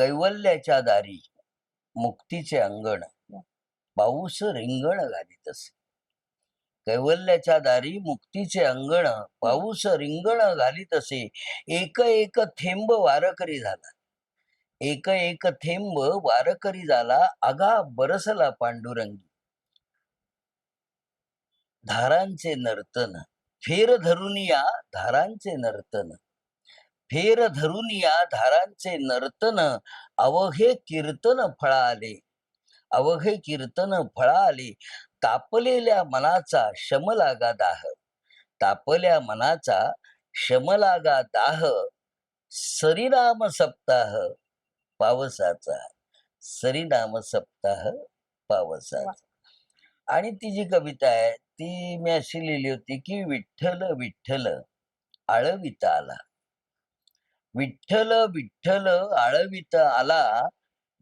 कैवल्याच्या दारी मुक्तीचे अंगण. पाऊस रिंगण घालीत असे. कैवल्याच्या दारी मुक्तीचे अंगण पाऊस रिंगण घालीत असे. एक एक थेंब वारकरी झाला. एक एक थेंब वारकरी झाला आगा बरसला पांडुरंगी. धारांचे नर्तन फेर धरून या धारांचे नर्तन. फेर धरून या धारांचे नर्तन अवघे कीर्तन फळाले. अवघे कीर्तन फळाले. तापलेल्या मनाचा शमलागा दाह. तापल्या मनाचा शमलागा दाह. सरिनाम सप्ताह पावसाचा. सरिनाम सप्ताह पावसाचा. आणि ती जी कविता आहे ती मी अशी लिहिली होती की विठ्ठल विठ्ठल आळविता आला विठ्ठल विठ्ठल आळविता आला.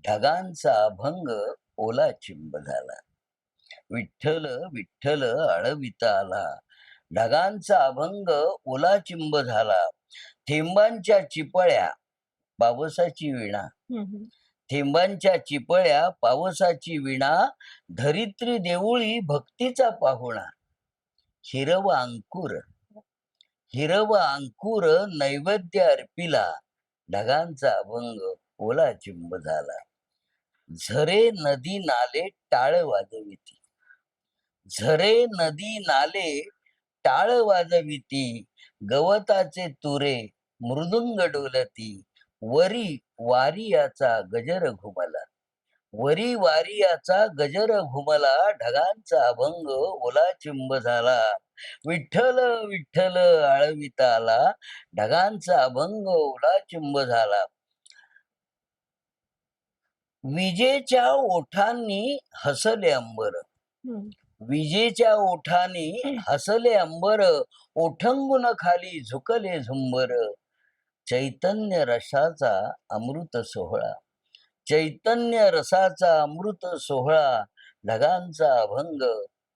ढगांचा अभंग ओला चिंब झाला. विठ्ठल विठ्ठल आळविता आला. ढगांचा अभंग ओला चिंब झाला. थेंबांच्या चिपळ्या पावसाची विणा. थेंबांच्या चिपळ्या पावसाची विणा. धरित्री देऊळी भक्तीचा पाहुणा. हिरव अंकुर. हिरव अंकुर नैवेद्य अर्पिला. ढगांचा अभंग ओला चिंब झाला. झरे नदी नाले टाळ वाजविती. झरे नदी नाले टाळ वाजविती. गवताचे तुरे मृदुंग डोलती. वरी वारियाचा गजर घुमला. वरी वारियाचा गजर घुमला ढगांचा अभंग ओला चिंब झाला. विठ्ठल विठ्ठल आळविता आला ढगांचा अभंग ओला चिंब झाला. विजेच्या ओठांनी हसले अंबर. विजेच्या ओठाने हसले अंबर ओठंगून खाली झुकले झुंबर. चैतन्य रसाचा अमृत सोहळा. चैतन्य रसाचा अमृत सोहळा ढगांचा अभंग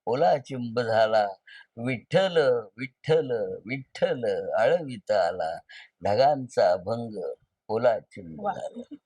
ओला चिंब झाला. विठ्ठल विठ्ठल विठ्ठल आळविता आला. ढगांचा अभंग ओला चिंब. झाला.